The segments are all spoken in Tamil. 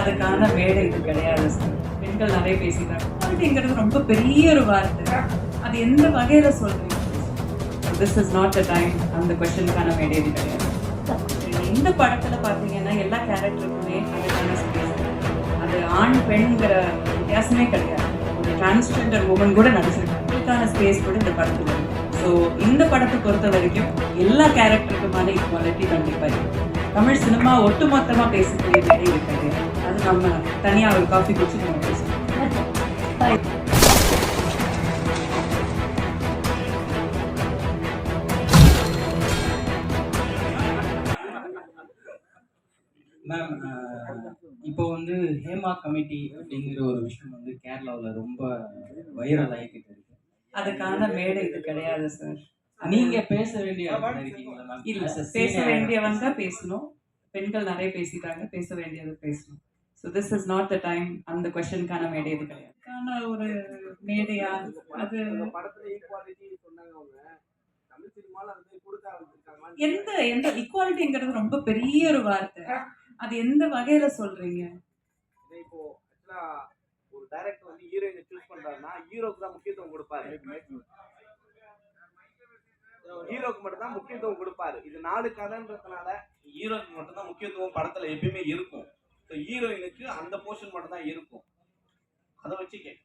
அதுக்கான மேடை இது கிடையாது சார். பெண்கள் நிறைய பேசிட்டாங்க குவாலிட்டிங்கிறது ரொம்ப பெரிய ஒரு வார்த்தை. அது எந்த வகையில சொல்றீங்க? This is not a time அந்த கொஸ்டினுக்கான மேடை இது கிடையாது. இந்த படத்தில் பார்த்தீங்கன்னா எல்லா கேரக்டருக்குமே அதுக்கான ஸ்பேஸ் அது ஆண் பெண்ங்கிற வித்தியாசமே கிடையாது. ஒரு டிரான்ஸ்ஜெண்டர் உமன் கூட நடிச்சிருக்காங்க. அதுக்கான ஸ்பேஸ் கூட இந்த படத்தில் ஸோ இந்த படத்தை பொறுத்த வரைக்கும் எல்லா கேரக்டருக்குமான ஈக்குவாலிட்டி கண்டிப்பாக இருக்கு. தமிழ் சினிமா ஒட்டுமொத்தமாக பேசக்கூடிய வேலை இருக்கிறது கிடையாது. நம்ம தனியா ஒரு காஃபி குடிச்சு நம்ம பேசலாம் மேம் இப்போ வந்து ஹேமா கமிட்டி அப்படிங்கிற ஒரு விஷயம் வந்து கேரளாவில் ரொம்ப வைரல் ஆகிக்கிட்டு இருக்கு. அதுக்கான மேடை இது கிடையாது சார் நீங்க பேச வேண்டிய இல்ல சார் பேச வேண்டியவங்க தான் பேசணும். பெண்கள் நிறைய பேசிட்டாங்க பேச வேண்டியது பேசணும். So this is not the time அந்த கொஸ்டினுக்கான மேடை இது கிடையாது. ஒரு மேடையா? அது படத்துல ஈக்குவாலிட்டி சொன்னாங்க அவங்க. தமிழ் சினிமால வந்து கொடுக்க ஆரம்பிச்சிருக்காங்க எந்த எந்த ஈக்குவாலிட்டிங்கிறது ரொம்ப பெரிய ஒரு வார்த்தை. அது எந்த வகையில சொல்றீங்க? இப்போ ஒரு டைரக்டர் வந்து ஹீரோயினை சூஸ் பண்றாருன்னா ஹீரோக்கு தான் முக்கியத்துவம் கொடுப்பாரு. ஹீரோக்கு மட்டும் தான் முக்கியத்துவம் கொடுப்பாரு. இது நாலு கதைன்றதுனால ஹீரோக்கு மட்டும் தான் முக்கியத்துவம் படத்துல எப்பயுமே இருக்கும். ஹீரோயினுக்கு அந்த போர்ஷன் மட்டும் தான் இருக்கும். அதை வச்சு கேட்குறேன்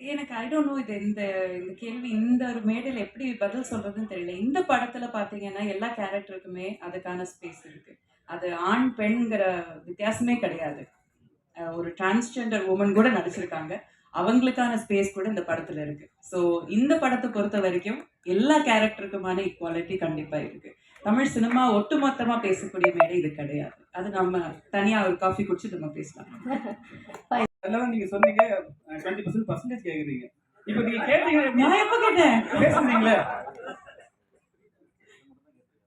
எனக்கு ஐ டோன்ட் நோ இது இந்த இந்த கேள்வி இந்த ஒரு மேடையில் எப்படி பதில் சொல்றதுன்னு தெரியல. இந்த படத்துல பாத்தீங்கன்னா எல்லா கேரக்டருக்குமே அதுக்கான ஸ்பேஸ் இருக்கு. அது ஆண் பெண்ங்கிற வித்தியாசமே கிடையாது. ஒரு டிரான்ஸ்ஜெண்டர் உமன் கூட நடிச்சிருக்காங்க. அவங்களுக்கான ஸ்பேஸ் கூட இந்த படத்துல இருக்கு. ஸோ இந்த படத்தை பொறுத்த வரைக்கும் எல்லா கேரக்டருக்குமான ஈக்குவாலிட்டி கண்டிப்பா இருக்கு. தமிழ் சினிமா ஒட்டுமொத்தமா பேசக்கூடிய மேடை இது கிடையாது. அது நம்ம தனியா ஒரு காஃபி குடிச்சு நம்ம பேசலாம். அதெல்லாம் நீங்க சொன்னீங்க டுவெண்ட்டி பர்சன்ட் பர்சன்டேஜ் கேக்குறீங்க. இப்போ நீங்க கேட்டீங்க நான் எப்ப கேட்டேன்? பேசுனீங்களே?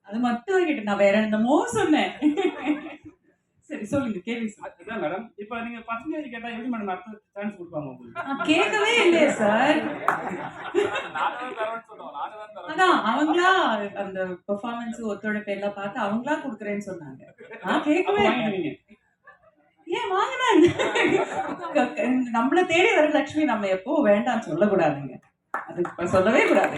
அது மட்டும் தான் கேட்டேன். நான் வேற என்னமோ சொன்னேன். சரி சொல்லுங்க கேள்வி. அதுதான் மேடம் இப்போ நீங்க பர்சன்டேஜ் கேட்டா எப்படி மேடம் அடுத்த சான்ஸ் கொடுப்பாங்க கேட்கவே இல்லையே சார் அதான் அவங்களா அந்த பெர்ஃபார்மன்ஸ் ஒத்துழைப்பு எல்லாம் பார்த்து அவங்களா கொடுக்குறேன்னு சொன்னாங்க. நான் கேட்கவே ஏன் வாங்கினாங்க நம்மள தேடி வர லட்சுமி நம்ம எப்போ வேண்டாம்னு சொல்லக்கூடாதுங்க. அது சொல்லவே கூடாது.